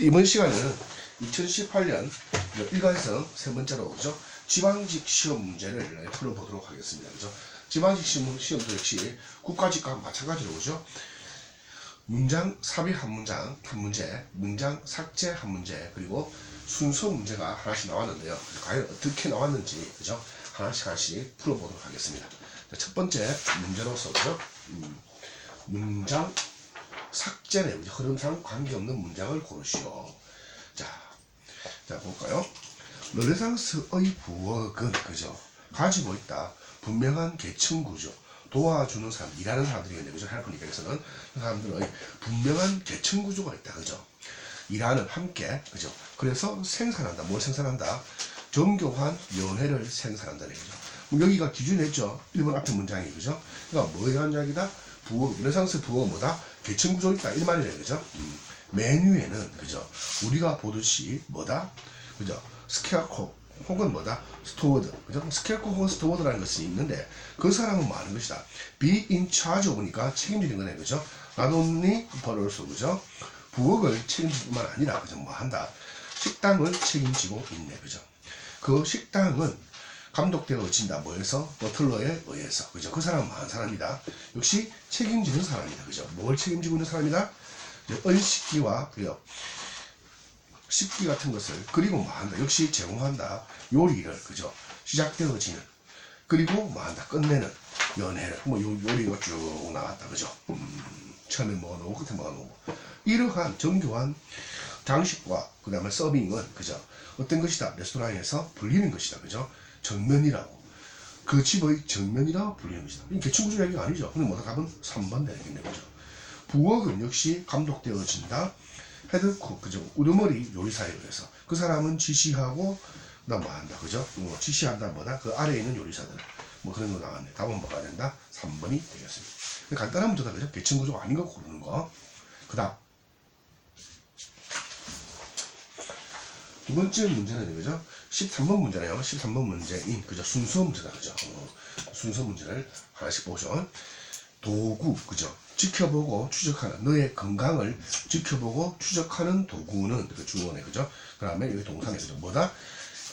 이번 시간에는 2018년 일관성 세 번째로 그죠? 지방직 시험 문제를 풀어보도록 하겠습니다. 그죠? 지방직 시험, 시험도 역시 국가직과 마찬가지로 그죠? 문장 삽입 한 문장 한 문제, 문장 삭제 한 문제, 그리고 순서 문제가 하나씩 나왔는데요. 과연 어떻게 나왔는지 그죠? 하나씩 하나씩 풀어보도록 하겠습니다. 자, 첫 번째 문제로서 그죠? 음, 문장 삭제네 흐름상 관계없는 문장을 고르시오. 자, 자 볼까요? 르네상스의 부엌은 그죠? 가지고 있다. 분명한 계층 구조. 도와주는 사람, 일하는 사람들이겠네, 그죠? 헬퍼 입장에서는 그 사람들의 분명한 계층 구조가 있다, 그죠? 일하는 함께, 그죠? 그래서 생산한다. 뭘 생산한다? 정교한 연애를 생산한다는. 뭐 여기가 기준했죠. 1번 앞에 문장이, 그죠? 그러니까 뭐에 대한 이야기다? 부엌, 르네상스 부엌은 뭐다? 계층 구조 있다. 1만이래, 그죠? 음. 메뉴에는, 그죠? 우리가 보듯이 뭐다? 그죠? 스케어코 혹은 뭐다? 스토어드. 그죠? 스케어코 혹은 스토어드라는 것이 있는데 그 사람은 뭐 하는 것이다? be in charge 오니까 책임지는 거네. 그죠? not only 벌어서 그죠? 부엌을 책임질 뿐만 아니라 그죠? 뭐 한다? 식당을 책임지고 있네. 그죠? 그 식당은 감독되어진다. 뭐에서? 버틀러에 의해서. 그죠? 그 사람은 뭐한 사람이다? 역시 책임지는 사람이다. 그죠? 뭘 책임지고 있는 사람이다? 은식기와 그죠? 식기 같은 것을 그리고 뭐 한다. 역시 제공한다. 요리를 그죠? 시작되어지는 그리고 뭐 한다. 끝내는 연애를 뭐 요, 요리가 쭉 나왔다. 그죠? 음, 처음에 뭐 넣고 끝에 뭐 넣고 이러한 정교한 장식과 그 다음에 서빙은 그죠? 어떤 것이다. 레스토랑에서 불리는 것이다. 그죠? 정면이라고 그 집의 정면이라고 불리는 것이다. 이 개충구조 얘기가 아니죠. 근데 뭐다 답은 3번 되겠네. 그죠? 부엌은 역시 감독되어진다. 헤드쿡, 그죠? 우두머리 요리사에 의해서. 그 사람은 지시하고, 나 뭐 한다, 그죠? 뭐 지시한다, 뭐다? 그 아래에 있는 요리사들. 뭐 그런 거 나왔네. 답은 뭐가 된다? 3번이 되겠습니다. 간단한 문제다, 그죠? 계층 구조가 아닌 거 고르는 거. 그 다음. 두 번째 문제는, 그죠? 13번 문제네요. 13번 문제인, 그죠? 순서 문제다, 그죠? 어, 순서 문제를 하나씩 보죠. 도구, 그죠? 지켜보고 추적하는 너의 건강을 지켜보고 추적하는 도구는 그 주어네 그죠? 그 다음에 여기 그죠? 뭐다?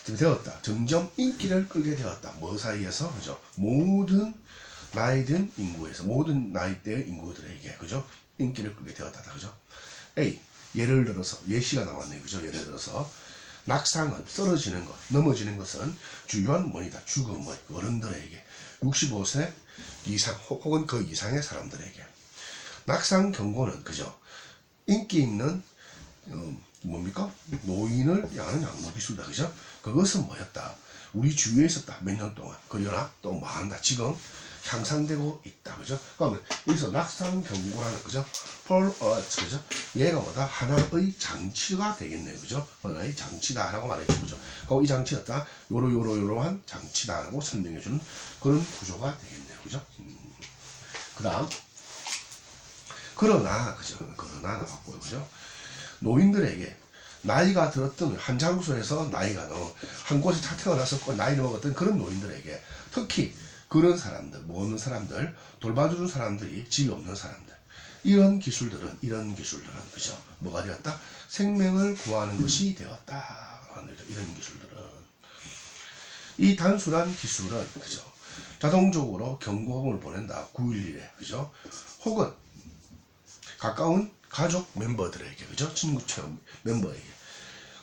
되었다. 점점 인기를 끌게 되었다. 뭐 사이에서 그죠? 모든 나이든 인구에서 모든 나이대의 인구들에게 그죠? 인기를 끌게 되었다. 그죠? A 예를 들어서 예시가 나왔네 그죠? 예를 들어서 낙상은 쓰러지는 것, 넘어지는 것은 주요한 원이다. 죽음의 어른들에게. 65세 이상 혹은 그 이상의 사람들에게. 낙상 경고는 그죠 인기 있는 어, 뭡니까? 노인을 향하는 양보 기술이다. 그죠? 그것은 뭐였다? 우리 주위에 있었다. 몇 년 동안. 그러나? 또뭐 한다? 지금 향상되고 있다. 그죠? 그러면 여기서 낙상 경고라는 그죠? 폴 어츠 그죠? 얘가 뭐다? 하나의 장치가 되겠네요. 그죠? 하나의 장치다라고 말했죠. 그죠? 그이 장치였다? 요러 요러 요러한 장치다라고 설명해 주는 그런 구조가 되겠네요. 그죠? 음. 그 다음. 그러나 그죠? 그러나 나왔고요. 그죠? 노인들에게 나이가 들었던 한 장소에서 나이가 너한 곳에 다 태어났었고 나이 먹었던 그런 노인들에게 특히 그런 사람들 모르는 사람들 돌봐주는 사람들이 집이 없는 사람들. 이런 기술들은 이런 기술들은 그죠? 뭐가 되었다? 생명을 구하는 것이 되었다. 이런 기술들은. 이 단순한 기술은 그죠? 자동적으로 경고음을 보낸다. 911에 그죠? 혹은 가까운 가족 멤버들에게 그죠? 친구처럼 멤버에게.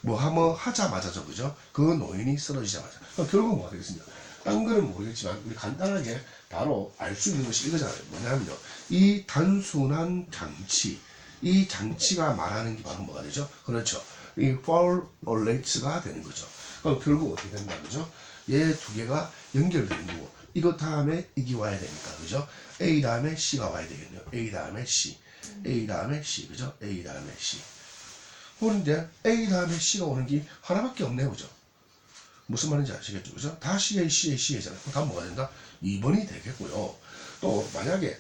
뭐 하면 하자마자죠 그죠? 그 노인이 쓰러지자마자. 그럼 결국 뭐가 되겠습니까 딴 거는 모르겠지만 우리 간단하게 바로 알 수 있는 것이 이거잖아요. 뭐냐면요. 이 단순한 장치 이 장치가 말하는 게 바로 뭐가 되죠? 그렇죠. 이 fall alerts가 되는 거죠. 그럼 결국 어떻게 된다 그죠? 얘 두 개가 연결되는 거고 이것 다음에 이게 와야 되니까 그죠? A 다음에 C가 와야 되겠네요. A 다음에 C. A 다음에 C 그죠? A 다음에 C. 그런데 A 다음에 C가 오는 게 하나밖에 없네요 그죠 무슨 말인지 아시겠죠? 그죠? 다 CA CA CA잖아요. 그럼 다음 뭐가 된다? 2번이 되겠고요. 또 만약에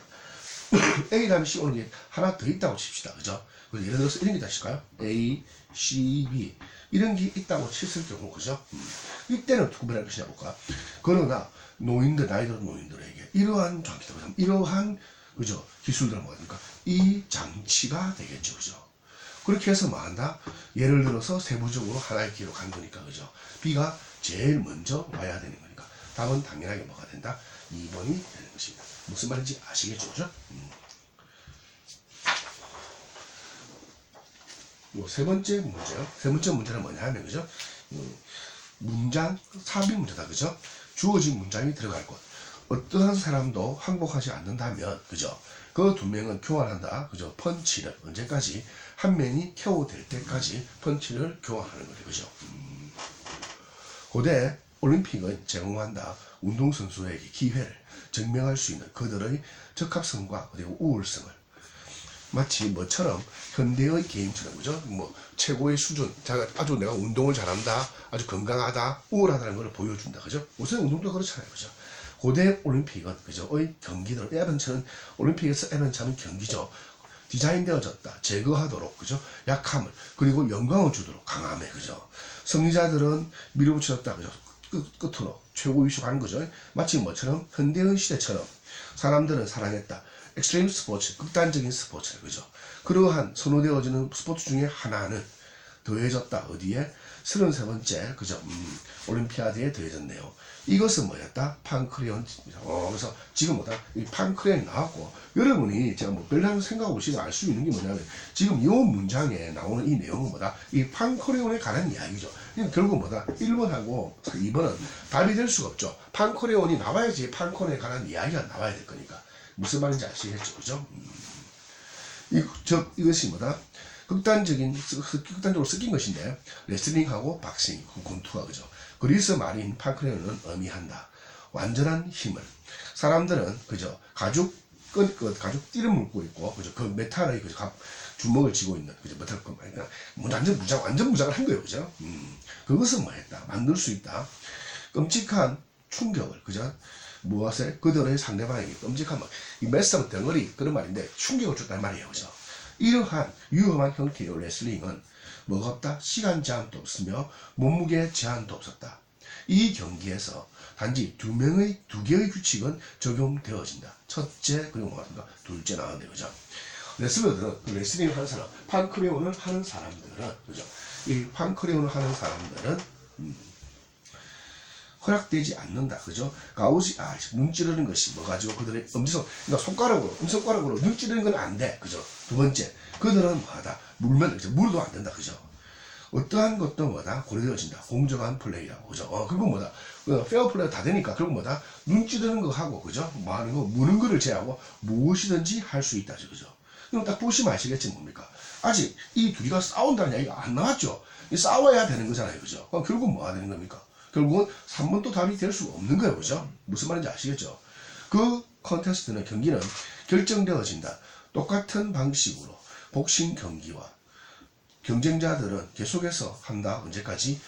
A 다음에 C 오는 게 하나 더 있다고 칩시다. 그죠? 예를 들어서 이런 게 다실까요? A C B. 이런 게 있다고 쳤을 경우 그죠? 음. 이때는 어떻게 구별할 것이냐 볼까? 그러나 노인들 나이 들은 노인들에게 이러한 장치들 이러한 그죠? 기술들은 뭐가 됩니까? 이 장치가 되겠죠 그죠? 그렇게 해서 뭐 한다? 예를 들어서 세부적으로 하나의 기회로 간 거니까 그죠? B가 제일 먼저 와야 되는 거니까 답은 당연하게 뭐가 된다? 2번이 되는 것입니다. 무슨 말인지 아시겠죠? 그죠? 음. 뭐세 번째 문제요. 세 번째 문제는 뭐냐 하면 그죠? 음, 문장 삽입 문제다 그죠? 주어진 문장이 들어갈 것. 어떠한 사람도 항복하지 않는다면 그죠? 그 두 명은 교환한다 그죠? 펀치를 언제까지 한 명이 KO 될 때까지 펀치를 교환하는 거죠 그죠? 음. 고대 올림픽은 제공한다 운동선수에게 기회를 증명할 수 있는 그들의 적합성과 그리고 우월성을 마치 뭐처럼 현대의 게임처럼 그죠? 뭐 최고의 수준, 자가 아주 내가 운동을 잘한다, 아주 건강하다, 우월하다는 걸 보여준다, 그죠? 우선 운동도 그렇잖아요, 그죠? 고대 올림픽은 그죠? 의 경기들, 에벤처는 올림픽에서 에벤처는 경기죠. 디자인되어졌다, 제거하도록 그죠? 약함을 그리고 영광을 주도록 강함에 그죠? 승리자들은 밀어붙였다, 그죠? 끝, 끝으로 최고 위축하는 거죠. 마치 뭐처럼 현대의 시대처럼 사람들은 사랑했다. 엑스트림 스포츠, 극단적인 스포츠, 그죠? 그러한 선호되어지는 스포츠 중에 하나는 더해졌다. 어디에? 33번째, 그죠? 음, 올림피아드에 더해졌네요. 이것은 뭐였다? 판크레온입니다. 어, 그래서 지금 뭐다? 이 판크레온이 나왔고, 여러분이 제가 뭐 별로 생각 없이 알 수 있는 게 뭐냐면, 지금 이 문장에 나오는 이 내용은 뭐다? 이 판크레온에 관한 이야기죠. 결국 뭐다? 1번하고 2번은 답이 될 수가 없죠. 판크레온이 나와야지 판크레온에 관한 이야기가 나와야 될 거니까. 무슨 말인지 아시겠죠? 그죠? 음. 이, 저, 이것이 뭐다? 극단적인, 극단적으로 섞인 것인데, 레슬링하고 박싱, 그 권투가 그죠? 그리스 말인 판크레온은 의미한다. 완전한 힘을. 사람들은, 그죠? 가죽, 끈, 그, 가죽 띠를 물고 있고, 그죠? 그 메탈의 그 가- 주먹을 쥐고 있는, 그죠? 메탈 건 말이야. 완전 무장, 완전 무장을 한 거예요, 그죠? 음. 그것은 뭐 했다? 만들 수 있다. 끔찍한 충격을, 그죠? 무엇을 그들의 상대방에게 끔찍한 막, 이 메스터 덩어리 그런 말인데 충격을 줬단 말이에요, 그죠? 이러한 위험한 형태의 레슬링은 뭐가 없다? 시간 제한도 없으며 몸무게 제한도 없었다. 이 경기에서 단지 두 명의 두 개의 규칙은 적용되어진다. 첫째 그리고 뭐가 둘째 나오는데 그죠? 레슬러들은 그 레슬링을 하는 사람, 판크레온을 하는 사람들은 그죠? 이 판크레온을 하는 사람들은 허락되지 않는다. 그죠? 가우지, 아, 눈 찌르는 것이 뭐 가지고 그들의 엄지손, 그러니까 손가락으로, 엄손가락으로 눈 찌르는 건 안 돼. 그죠? 두 번째, 그들은 뭐하다? 물면, 그죠? 물도 안 된다. 그죠? 어떠한 것도 뭐다? 고려되어진다. 공정한 플레이라고. 그죠? 어, 그리고 뭐다? 그 페어 플레이가 다 되니까, 그리고 뭐다? 눈 찌르는 거 하고, 그죠? 뭐 하는 거, 무는 거를 제하고 무엇이든지 할 수 있다. 그죠? 이거 딱 보시면 아시겠지, 뭡니까? 아직 이 둘이가 싸운다는 이야기가 안 나왔죠? 이 싸워야 되는 거잖아요. 그죠? 그럼 결국 뭐가 되는 겁니까? 결국은 3번도 답이 될 수가 없는 거예요. 그죠? 무슨 말인지 아시겠죠? 그 컨테스트는 경기는 결정되어진다. 똑같은 방식으로 복싱 경기와 경쟁자들은 계속해서 한다. 언제까지?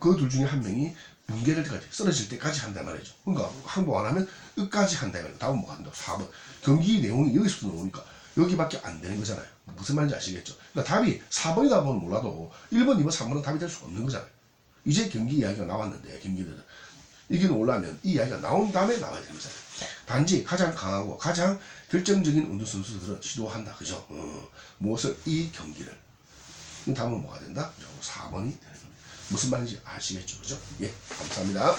그 둘 중에 한 명이 붕괴될 때까지, 쓰러질 때까지 한단 말이죠. 그러니까 항복 안 하면 끝까지 한다. 다음 뭐 한다. 4번. 경기 내용이 여기서부터 나오니까 여기밖에 안 되는 거잖아요. 무슨 말인지 아시겠죠? 그러니까 답이 4번이다 보면 몰라도 1번, 2번, 3번은 답이 될 수가 없는 거잖아요. 이제 경기 이야기가 나왔는데, 경기들은. 이게 올라면 이 이야기가 나온 다음에 나와야 거잖아요. 단지 가장 강하고 가장 결정적인 운동 선수들은 시도한다. 그죠? 어, 무엇을? 이 경기를. 다음은 뭐가 된다? 4번이 되는 겁니다. 무슨 말인지 아시겠죠? 그죠? 예, 감사합니다.